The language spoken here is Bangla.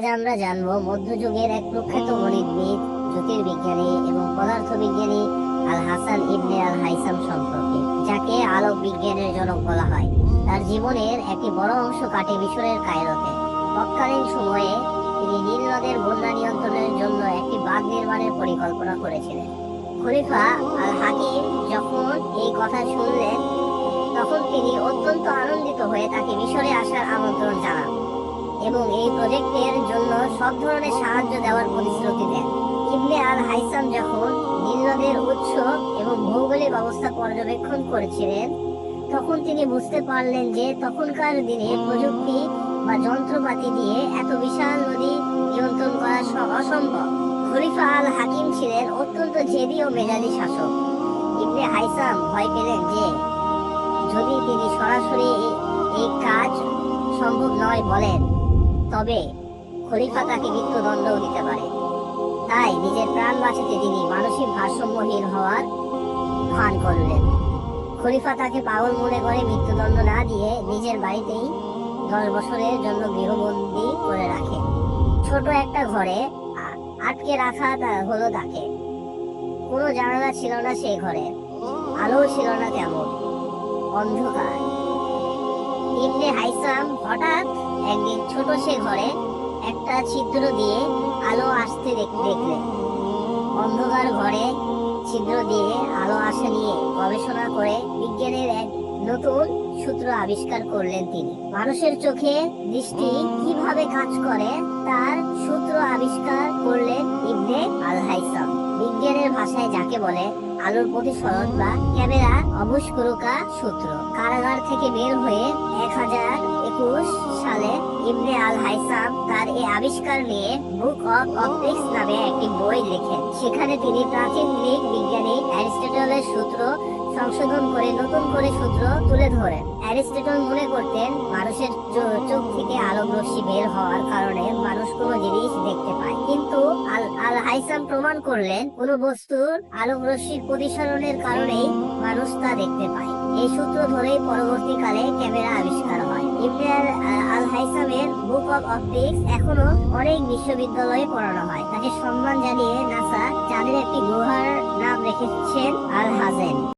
আজ আমরা জানব মধ্যযুগের এক প্রখ্যাত গণিতবিদ, জ্যোতির্বিজ্ঞানী এবং পদার্থবিজ্ঞানী আল হাসান ইবনে আল হাইসাম সম্পর্কে, যাকে আলোক বিজ্ঞানের জনক বলা হয়। তার জীবনের একটি বড় অংশ কাটে মিশরের কায়রোতে। তৎকালীন সময়ে তিনি নীল নদের বন্যা নিয়ন্ত্রণের জন্য একটি বাঁধ নির্মাণের পরিকল্পনা করেছিলেন। খলিফা আল হাকিম যখন এই কথা শুনলেন, তখন তিনি অত্যন্ত আনন্দিত হয়ে তাকে মিশরে আসার আমন্ত্রণ জানান। এবং এই প্রজেক্টের জন্য সব ধরনের সাহায্য দেওয়ার প্রতিশ্রুতি দেন। ইবনে আল হাইসাম যখন নীল নদের উৎস এবং ভৌগোলিক অবস্থা পর্যবেক্ষণ করেছিলেন, তখন তিনি বুঝতে পারলেন যে তখনকার দিনে প্রযুক্তি বা যন্ত্রপাতি দিয়ে এত বিশাল নদী নিয়ন্ত্রণ করা অসম্ভব। খলিফা আল হাকিম ছিলেন অত্যন্ত জেদি ও মেজাজি শাসক। ইবনে হাইসাম ভয় পেলেন যে যদি তিনি সরাসরি এই কাজ সম্ভব নয় বলেন তবে খলিফা তাকে মৃত্যুদণ্ডও দিতে পারে। তাই নিজের প্রাণ বাঁচাতে তিনি মানসিক ভারসাম্যহীন হওয়ার ভান করলেন। খলিফা তাকে পাগল মনে করে মৃত্যুদণ্ড না দিয়ে নিজের বাড়িতেই দশ বছরের জন্য গৃহবন্দী করে রাখে। ছোট একটা ঘরে আটকে রাখা হলো তাকে। কোনো জানালা ছিল না সেই ঘরে। আলো ছিল না তেমন। অন্ধকার। ইবনে হাইসাম হঠাৎ একদিন ছোট সে ঘরে একটা ছিদ্র দিয়ে আলো আসতে দেখ- দেখলেন। অন্ধকার ঘরে ছিদ্র দিয়ে আলো আসা নিয়ে গবেষণা করে বিজ্ঞানের এক নতুন সূত্র আবিষ্কার করলেন তিনি। মানুষের চোখে দৃষ্টি কীভাবে কাজ করে তার সূত্র আবিষ্কার করলেন ইবনে আল হাইসাম বিজ্ঞানের ভাষায় যাকে বলে আলোর প্রতিফলন বা ক্যামেরা অবস্কুরকা সূত্র। কারাগার থেকে বের হয়ে এক হাজার একুশ সালে ইবনে আল হাইসাম তার এই আবিষ্কার নিয়ে বুক অফ অপটিক্স নামে একটি বই লেখেন। সেখানে তিনি প্রাচীন গ্রিক বিজ্ঞানী অ্যারিস্টটলের সূত্র সংশোধন করে নতুন করে সূত্র তুলে ধরেন। অ্যারিস্টটল মনে করতেন মানুষের চোখ থেকে আলোক বের হওয়ার কারণে মানুষ কোনো জিনিস দেখতে পায়। কিন্তু আল হাইসাম প্রমাণ করলেন, কোনো বস্তুর আলোক প্রতিসরণের কারণেই মানুষ তা দেখতে পায়। এই সূত্র ধরেই পরবর্তীকালে ক্যামেরা আবিষ্কার হয়। ইবনে আল- হাইসামের বুক অফ অপটিক্স এখনও অনেক বিশ্ববিদ্যালয়ে পড়ানো হয়। তাকে সম্মান জানিয়ে নাসা চাঁদের একটি গুহার নাম রেখেছেন আল হাজেন।